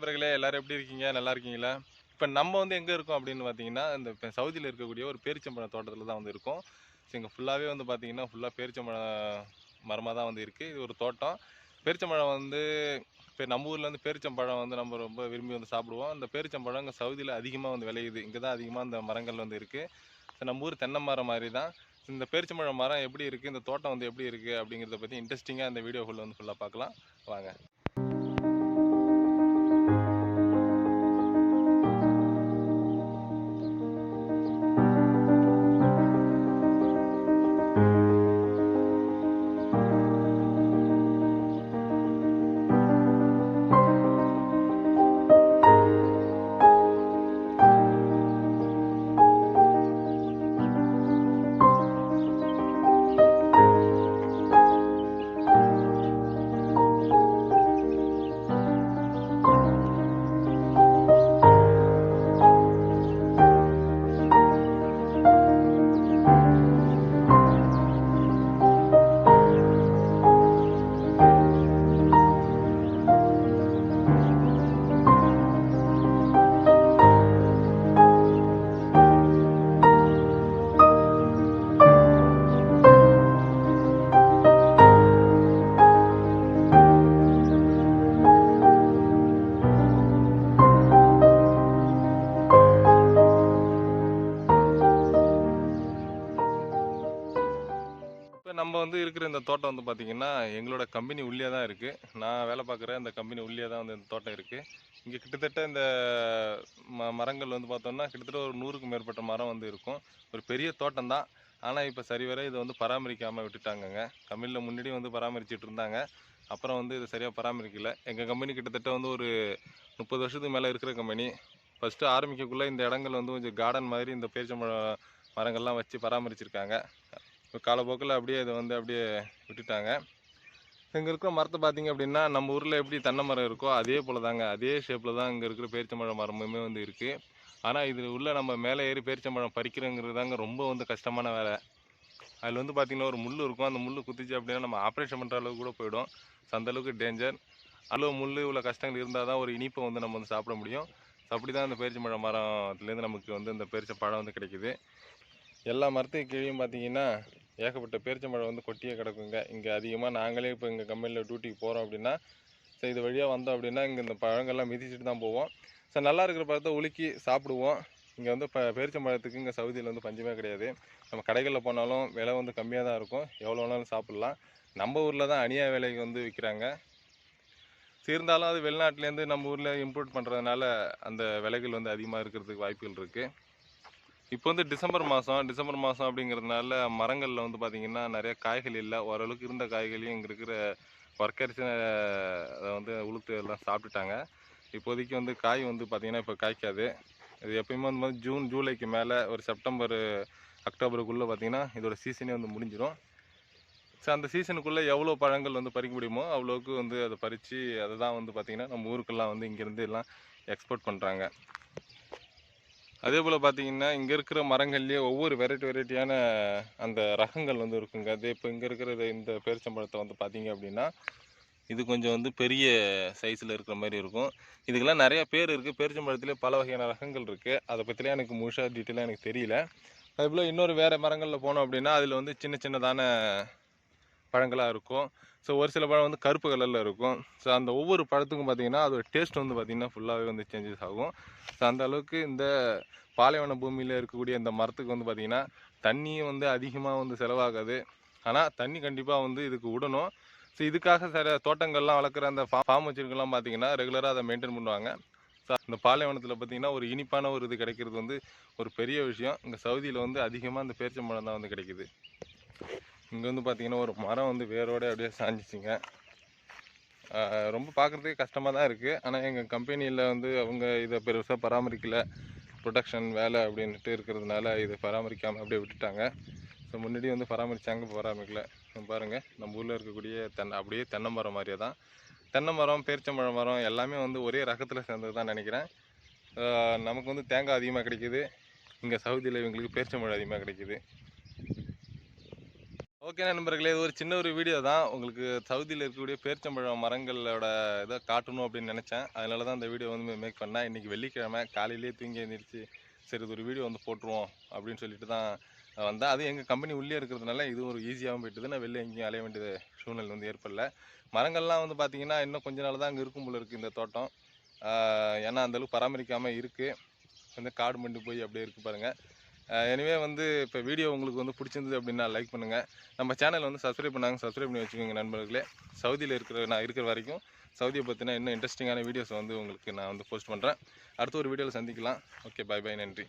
நண்பர்களே எல்லாரும் எப்படி இருக்கீங்க? நல்லா இருக்கீங்களா? இப்போ நம்ம வந்து எங்கே இருக்கோம் அப்படின்னு பார்த்தீங்கன்னா இந்த சவுதியில் இருக்கக்கூடிய ஒரு பேரிச்சம்பழம் தோட்டத்தில் தான் வந்து இருக்கோம். ஸோ இங்கே ஃபுல்லாகவே வந்து பார்த்தீங்கன்னா ஃபுல்லாக பேரிச்சம்பழம் மரமாக தான் வந்து இருக்குது இது ஒரு தோட்டம். பேரிச்சம்பழம் வந்து இப்போ நம்ம ஊரில் வந்து பேரிச்சம்பழம் வந்து நம்ம ரொம்ப விரும்பி வந்து சாப்பிடுவோம். இந்த பேரிச்சம்பழம் இங்கே சவுதியில் அதிகமாக வந்து விளையுது. இங்கே தான் அதிகமாக இந்த மரங்கள் வந்து இருக்குது ஸோ நம்ம ஊர் தென்னை மரம் மாதிரி தான். இந்த பேரிச்சம்பழம் மரம் எப்படி இருக்குது இந்த தோட்டம் வந்து எப்படி இருக்குது அப்படிங்கிறத பற்றி இன்ட்ரெஸ்டிங்காக இந்த வீடியோ ஃபுல்லாக வந்து ஃபுல்லாக பார்க்கலாம். வாங்க. வந்து இருக்கிற இந்த தோட்டம் வந்து பார்த்திங்கன்னா எங்களோட கம்பெனி உள்ளே தான் இருக்குது நான் வேலை பார்க்குற இந்த கம்பெனி உள்ளே தான் வந்து இந்த தோட்டம் இருக்குது இங்கே கிட்டத்தட்ட இந்த ம மரங்கள் வந்து பார்த்தோம்னா கிட்டத்தட்ட ஒரு நூறுக்கும் மேற்பட்ட மரம் வந்து இருக்கும். ஒரு பெரிய தோட்டம் தான். ஆனால் இப்போ சரிவர இதை வந்து பராமரிக்காமல் விட்டுட்டாங்கங்க. கம்பெனியில் முன்னாடி வந்து பராமரிச்சிட்டு இருந்தாங்க. அப்புறம் வந்து இது சரியாக பராமரிக்கல. எங்கள் கம்பெனி கிட்டத்தட்ட வந்து ஒரு முப்பது வருஷத்துக்கு மேலே இருக்கிற கம்பெனி. ஃபஸ்ட்டு ஆரம்பிக்கக்குள்ளே இந்த இடங்கள் வந்து கொஞ்சம் கார்டன் மாதிரி இந்த பேரிச்சம்பழம் மரங்கள்லாம் வச்சு பராமரிச்சிருக்காங்க. காலப்போக்கில் அப்படியே இதை வந்து அப்படியே விட்டுட்டாங்க. இங்கே இருக்கிற மரத்தை பார்த்தீங்க அப்படின்னா நம்ம ஊரில் எப்படி தென்னை மரம் இருக்கோ அதே போல் தாங்க. அதே ஷேப்பில் தான் இங்கே இருக்கிற பேரிச்சம்பழம் மரமுமே வந்து இருக்குது ஆனால் இதில் உள்ள நம்ம மேலே ஏறி பேரிச்சம்பழம் பறிக்கிறோங்கிறது தாங்க ரொம்ப வந்து கஷ்டமான வேலை. அதில் வந்து பார்த்திங்கன்னா ஒரு முள் இருக்கும். அந்த முள் குத்திச்சு அப்படின்னா நம்ம ஆப்ரேஷன் பண்ணுற அளவுக்கு கூட போயிடும். So, அந்த அளவுக்கு டேஞ்சர் அளவு முள் இவ்வளோ கஷ்டங்கள் இருந்தால் தான் ஒரு இனிப்பை வந்து நம்ம வந்து சாப்பிட முடியும். ஸோ அப்படி தான் அந்த பேரிச்சம்பழம் மரத்துலேருந்து நமக்கு வந்து இந்த பேரிச்ச பழம் வந்து கிடைக்குது. எல்லா மரத்துக்கு கீழேயும் பார்த்தீங்கன்னா ஏகப்பட்ட பேரிச்சம்பழம் வந்து கொட்டியே கிடக்குங்க. இங்கே அதிகமாக நாங்களே இப்போ எங்கள் கம்பெனியில் டியூட்டிக்கு போகிறோம் அப்படின்னா ஸோ இது வழியாக வந்தோம் அப்படின்னா இங்கே இந்த பழங்கள்லாம் மிதிச்சிட்டு தான் போவோம். ஸோ நல்லா இருக்கிற பழத்தை உலுக்கி சாப்பிடுவோம். இங்கே வந்து இப்போ பேரிச்சம்பழத்துக்கு இங்கே சவுதியில் வந்து பஞ்சமே கிடையாது. நம்ம கடைகளில் போனாலும் விலை வந்து கம்மியாக தான் இருக்கும். எவ்வளோ வேணாலும் சாப்பிட்லாம். நம்ம ஊரில் தான் அநியாய விலைக்கு வந்து விற்கிறாங்க சேர்ந்தாலும் இருந்தாலும் அது வெளிநாட்டிலேருந்து நம்ம ஊரில் இம்போர்ட் பண்ணுறதுனால அந்த விலைகள் வந்து அதிகமாக இருக்கிறதுக்கு வாய்ப்புகள் இருக்குது இப்போ வந்து டிசம்பர் மாதம் டிசம்பர் மாதம் அப்படிங்கிறதுனால மரங்களில் வந்து பார்த்திங்கன்னா நிறைய காய்கள் இல்லை. ஓரளவுக்கு இருந்த காய்களையும் இங்கே இருக்கிற ஒர்க்கர்ஸ் அதை வந்து உளுத்து எல்லாம் சாப்பிட்டுட்டாங்க. இப்போதைக்கு வந்து காய் வந்து பார்த்திங்கன்னா இப்போ காய்க்காது. இது எப்பயுமே வந்து மாதிரி ஜூன் ஜூலைக்கு மேலே ஒரு செப்டம்பர் அக்டோபருக்குள்ளே பார்த்திங்கன்னா இதோட சீசனே வந்து முடிஞ்சிடும் ஸோ அந்த சீசனுக்குள்ளே எவ்வளோ பழங்கள் வந்து பறிக்க முடியுமோ அவ்வளோக்கு வந்து அதை பறித்து அதை தான் வந்து பார்த்திங்கன்னா நம்ம ஊருக்கெல்லாம் வந்து இங்கேருந்து எல்லாம் எக்ஸ்போர்ட் பண்ணுறாங்க அதே போல் பார்த்தீங்கன்னா இங்கே இருக்கிற மரங்கள்லேயே ஒவ்வொரு வெரைட்டி வெரைட்டியான அந்த ரகங்கள் வந்து இருக்குங்க. அதே இப்போ இங்கே இருக்கிற இந்த பேரிச்சம்பழத்தை வந்து பார்த்தீங்க அப்படின்னா இது கொஞ்சம் வந்து பெரிய சைஸில் இருக்கிற மாதிரி இருக்கும். இதுக்கெல்லாம் நிறையா பேர் இருக்குது பேரிச்சம்பழத்துலேயே பல வகையான ரகங்கள் இருக்குது அதை பற்றிலாம் எனக்கு முழுசாக டீட்டெயிலாக எனக்கு தெரியல. அதுபோல் இன்னொரு வேறு மரங்களில் போனோம் அப்படின்னா அதில் வந்து சின்ன சின்னதான பழங்களாக இருக்கும். ஸோ ஒரு சில பழம் வந்து கருப்பு கலரில் இருக்கும். ஸோ அந்த ஒவ்வொரு பழத்துக்கும் பார்த்தீங்கன்னா அதோட டேஸ்ட் வந்து பார்த்திங்கன்னா ஃபுல்லாகவே வந்து சேஞ்சஸ் ஆகும். ஸோ அந்த அளவுக்கு இந்த பாலைவன பூமியில் இருக்கக்கூடிய இந்த மரத்துக்கு வந்து பார்த்திங்கன்னா தண்ணியும் வந்து அதிகமாக வந்து செலவாகாது. ஆனால் தண்ணி கண்டிப்பாக வந்து இதுக்கு விடணும். ஸோ இதுக்காக சில தோட்டங்கள்லாம் வளர்க்குற அந்த ஃபார்ம் வச்சுருக்கலாம் பார்த்தீங்கன்னா ரெகுலராக அதை மெயின்டைன் பண்ணுவாங்க. ஸோ இந்த பாலைவனத்தில் பார்த்திங்கன்னா ஒரு இனிப்பான ஒரு இது கிடைக்கிறது வந்து ஒரு பெரிய விஷயம். இங்கே சவுதியில் வந்து அதிகமாக இந்த பேரிச்சம்பழம் தான் வந்து கிடைக்கிது. இங்கே வந்து பார்த்தீங்கன்னா ஒரு மரம் வந்து வேரோட அப்படியே சாஞ்சிச்சிங்க. ரொம்ப பார்க்குறதுக்கு கஷ்டமாக தான் இருக்குது ஆனால் எங்கள் கம்பெனியில் வந்து அவங்க இதை பெருசாக பராமரிக்கலை. ப்ரொடக்ஷன் வேலை அப்படின்ட்டு இருக்கிறதுனால இதை பராமரிக்காமல் அப்படியே விட்டுட்டாங்க. ஸோ முன்னாடி வந்து பராமரித்தாங்க இப்போ பராமரிக்கல பாருங்கள் நம்ம ஊரில் இருக்கக்கூடிய தென்னை அப்படியே தென்னை மரம் மாதிரியே தான். தென்னை மரம் பேரிச்சம்பழம் மரம் எல்லாமே வந்து ஒரே ரகத்தில் சேர்ந்தது தான் நினைக்கிறேன். நமக்கு வந்து தேங்காய் அதிகமாக கிடைக்கிது. இங்கே சவுதியில் இவங்களுக்கு பேரிச்சம்பழம் அதிகமாக கிடைக்கிது. ஓகே நண்பர்களே இது ஒரு சின்ன ஒரு வீடியோ தான். உங்களுக்கு சவுதியில் இருக்கக்கூடிய பேர்ச்சம்பழம் மரங்களோட இதை காட்டணும் அப்படின்னு நினச்சேன். அதனால தான் இந்த வீடியோ வந்து மேக் பண்ணேன். இன்றைக்கி வெள்ளிக்கிழமை காலையிலேயே தூங்கி எழுந்திரிச்சு சரி இது ஒரு வீடியோ வந்து போட்டுருவோம் அப்படின்னு சொல்லிட்டு தான் வந்தேன். அது எங்கள் கம்பெனி உள்ளே இருக்கிறதுனால இது ஒரு ஈஸியாகவும் போயிட்டுது. நான் வெளில எங்கேயும் அலைய வேண்டிய சூழ்நிலை வந்து ஏற்படல. மரங்கள்லாம் வந்து பார்த்திங்கன்னா இன்னும் கொஞ்ச நாள் தான் அங்கே இருக்கும் போல இருக்குது இந்த தோட்டம். ஏன்னா அந்தளவுக்கு பராமரிக்காமல் இருக்குது வந்து காடு மண்டி போய் அப்படியே இருக்குது பாருங்கள் எனிவே வந்து இப்போ வீடியோ உங்களுக்கு வந்து பிடிச்சிருந்தது அப்படின்னா லைக் பண்ணுங்கள் நம்ம சேனல் வந்து சப்ஸ்கிரைப் பண்ணாங்க சப்ஸ்கிரைப் பண்ணி வச்சுக்கோங்க நண்பர்களே. சவுதியில் இருக்கிற நான் இருக்கிற வரைக்கும் சவுதியை பற்றின இன்னும் இன்ட்ரெஸ்டிங்கான வீடியோஸ் வந்து உங்களுக்கு நான் வந்து போஸ்ட் பண்ணுறேன் அடுத்த ஒரு வீடியோவில் சந்திக்கலாம். ஓகே பாய் பாய் நன்றி.